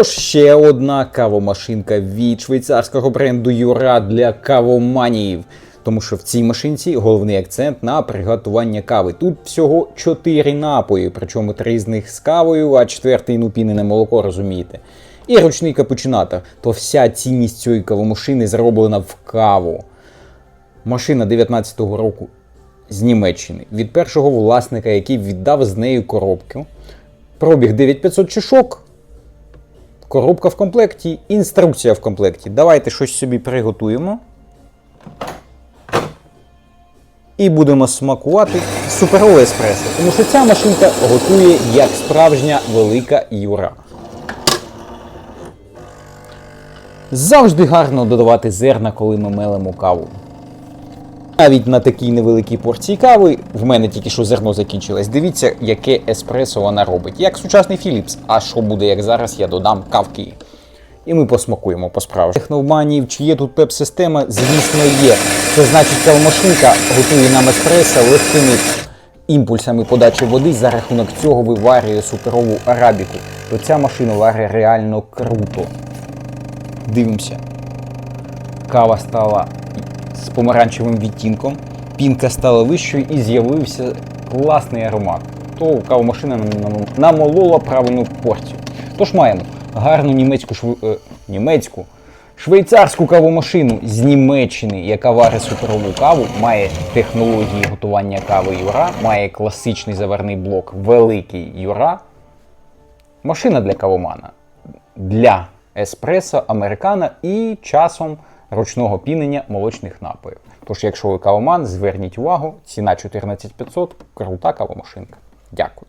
Тож ще одна кавомашинка від швейцарського бренду Юра для кавоманіїв. Тому що в цій машинці головний акцент на приготування кави. Тут всього 4 напої, причому три з них з кавою, а четвертий ну пінене молоко, розумієте. І ручний капучинатор. То вся цінність цієї кавомашини зроблена в каву. Машина 19-го року з Німеччини від першого власника, який віддав з нею коробку. Пробіг 9500 чашок. Коробка в комплекті, інструкція в комплекті. Давайте щось собі приготуємо. І будемо смакувати суперове еспресо. Тому що ця машинка готує як справжня велика юра. Завжди гарно додавати зерна, коли ми мелимо каву. Навіть на такій невеликій порції кави в мене тільки що зерно закінчилось. Дивіться, яке еспресо вона робить. Як сучасний Philips. А що буде, як зараз я додам кавки. І ми посмакуємо по справжньому. Техноманів, чи є тут пеп-система, звісно, є. Це значить, кавомашинка готує нам еспресо легкими імпульсами подачі води. За рахунок цього виварює суперову арабіку. То ця машина варить реально круто. Дивимося. Кава стала з помаранчевим відтінком, пінка стала вищою і з'явився класний аромат. То кавомашина нам- нам- намолола правильну порцію. Тож маємо гарну німецьку шв... е, німецьку швейцарську кавомашину з Німеччини, яка варить суперову каву, має технології готування кави Юра, має класичний заварний блок великий Юра. Машина для кавомана для еспресо, американо і часом ручного пінення молочних напоїв. Тож, якщо ви кавоман, зверніть увагу, ціна 14500, крута кавомашинка. Дякую.